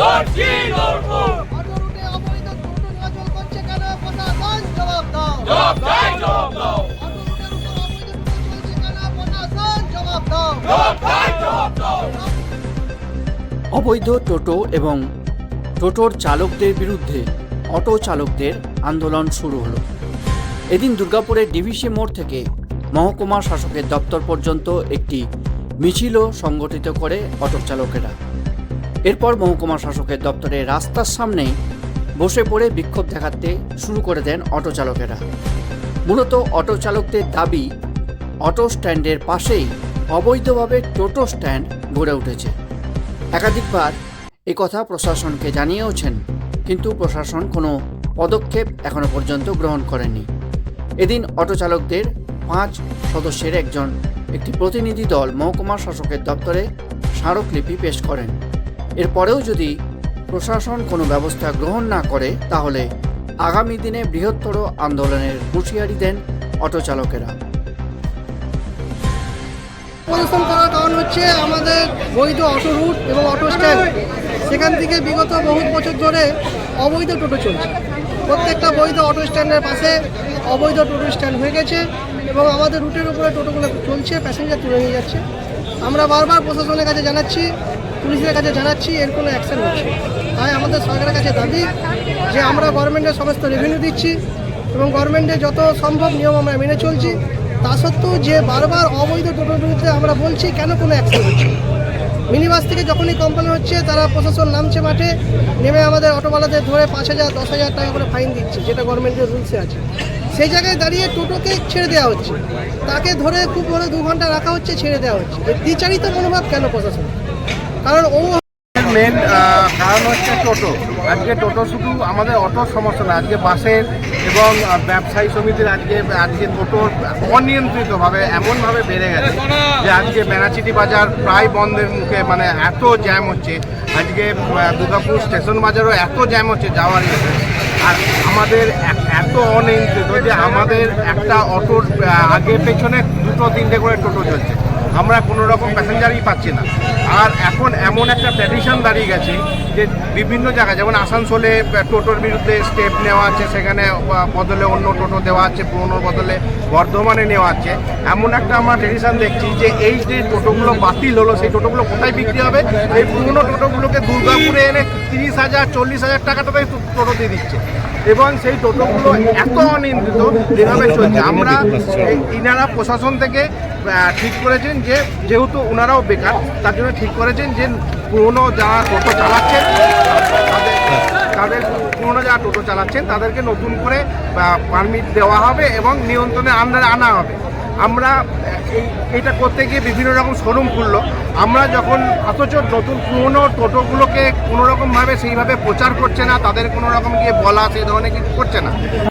লড়ছি লড়বো অবৈধ টোটো চলাচল করছে কেন? প্রশাসন জবাব দাও। জবাব চাই জবাব দাও। অটো রুটের উপর অবৈধ টোটো চলছে কেন? প্রশাসন জবাব দাও। জবাব চাই জবাব দাও। অবৈধ টোটো এবং টোটোর চালকদের বিরুদ্ধে অটো চালকদের আন্দোলন শুরু হলো। এদিন দুর্গাপুরের ডিভিসি মোড় থেকে মহকুমা শাসকের দপ্তর পর্যন্ত একটি মিছিলও সংগঠিত করে অটো চালকেরা। এরপর মহকুমা শাসকের দপ্তরের রাস্তার সামনেই বসে পড়ে বিক্ষোভ দেখাতে শুরু করে দেন অটো চালকেরা। মূলত অটো চালকদের দাবি, অটো স্ট্যান্ডের পাশেই অবৈধভাবে টোটো স্ট্যান্ড গড়ে উঠেছে। একাধিকবার এ কথা প্রশাসনকে জানিয়েওছেন, কিন্তু প্রশাসন কোনো পদক্ষেপ এখনও পর্যন্ত গ্রহণ করেনি। এদিন অটো চালকদের পাঁচ সদস্যের একজন, একটি প্রতিনিধি দল মহকুমা শাসকের দপ্তরে স্মারকলিপি পেশ করেন। এরপরেও যদি প্রশাসন কোনো ব্যবস্থা গ্রহণ না করে, তাহলে আগামী দিনে বৃহত্তর আন্দোলনের হুঁশিয়ারি দেন অটো চালকেরা। প্রদর্শন করার কারণ হচ্ছে আমাদের বৈধ অটো রুট এবং অটো স্ট্যান্ড। সেখান থেকে বিগত বহু বছর ধরে অবৈধ টোটো চলছে। প্রত্যেকটা বৈধ অটো স্ট্যান্ডের পাশে অবৈধ টোটো স্ট্যান্ড হয়ে গেছে এবং আমাদের রুটের উপরে টোটোগুলো চলছে, প্যাসেঞ্জার তুলে নিয়ে যাচ্ছে। আমরা বারবার প্রশাসনের কাছে জানাচ্ছি পুলিশের কাছে জানাচ্ছি, এর কোনো অ্যাকশন হচ্ছে তাই আমাদের সরকারের কাছে দাবি যে আমরা গভর্নমেন্টের সমস্ত রেভিনিউ দিচ্ছি এবং গভর্নমেন্টের যত সম্ভব নিয়ম আমরা মেনে চলছি। তা সত্ত্বেও যে বারবার অবৈধ টোটোর বিরুদ্ধে আমরা বলছি, কেন কোনো অ্যাকশন হচ্ছে? মিনিবাস থেকে যখনই কমপ্লেন হচ্ছে, তারা প্রশাসন নামছে মাঠে, নেমে আমাদের অটোওয়ালাদের ধরে পাঁচ হাজার, দশ হাজার টাকা করে ফাইন দিচ্ছে, যেটা গভর্নমেন্টের রুলসে আছে। সেই জায়গায় দাঁড়িয়ে টোটোকে ছেড়ে দেওয়া হচ্ছে। তাকে ধরে খুব বড় দু ঘণ্টা রাখা হচ্ছে, ছেড়ে দেওয়া হচ্ছে। বিচারিত মনোভাব কেন প্রশাসন মেন কারণ হচ্ছে টোটো। আজকে টোটো শুধু আমাদের অটোর সমস্যা না, আজকে বাসের এবং ব্যবসায়ী সমিতির আজকে আজকে টোটোর অনিয়ন্ত্রিতভাবে এমনভাবে বেড়ে গেছে যে আজকে বেনাচিটি বাজার প্রায় বন্ধের মুখে মানে এত জ্যাম হচ্ছে। আজকে দুর্গাপুর স্টেশন বাজারও এত জ্যাম হচ্ছে যাওয়ার ইয়ে আর আমাদের এত অনিয়ন্ত্রিত যে আমাদের একটা অটোর আগে পেছনে দুটো তিনটে করে টোটো চলছে। আমরা কোনো রকম প্যাসেঞ্জারই পাচ্ছি না। আর এখন এমন একটা ট্র্যাডিশন দাঁড়িয়ে গেছে যে বিভিন্ন জায়গায়, যেমন আসানসোলে টোটোর বিরুদ্ধে স্টেপ নেওয়া আছে, সেখানে বদলে অন্য টোটো দেওয়া আছে পুরোনোর বদলে বর্ধমানে নেওয়া আছে। এমন একটা আমরা ট্রেডিশন দেখছি যে এই যে টোটোগুলো বাতিল হলো, সেই টোটোগুলো কোথায় বিক্রি হবে? এই পুরোনো টোটোগুলোকে দুর্গাপুরে এনে তিরিশ হাজার, চল্লিশ হাজার টাকা টাকায় টোটো দিয়ে দিচ্ছে। এবং সেই টোটোগুলো এত অনিয়ন্ত্রিত, যেভাবে চলছে। আমরা ইনারা প্রশাসন থেকে ঠিক করেছেন যে, যেহেতু ওনারাও বেকার, তার জন্য ঠিক করেছেন যে, পুরনো যারা টোটো চালাচ্ছেন, তাদের পুরনো যারা টোটো চালাচ্ছেন, তাদেরকে নতুন করে পারমিট দেওয়া হবে এবং নিয়ন্ত্রণে আন্ডারে আনা হবে। আমরা এইটা করতে গিয়ে বিভিন্ন রকম শোরুম খুললো। আমরা যখন, অথচ নতুন পুরনো টোটোগুলোকে কোনো রকমভাবে সেইভাবে প্রচার করছে না, তাদের কোনো রকম গিয়ে বলা, সেই ধরনের কিছু করছে না।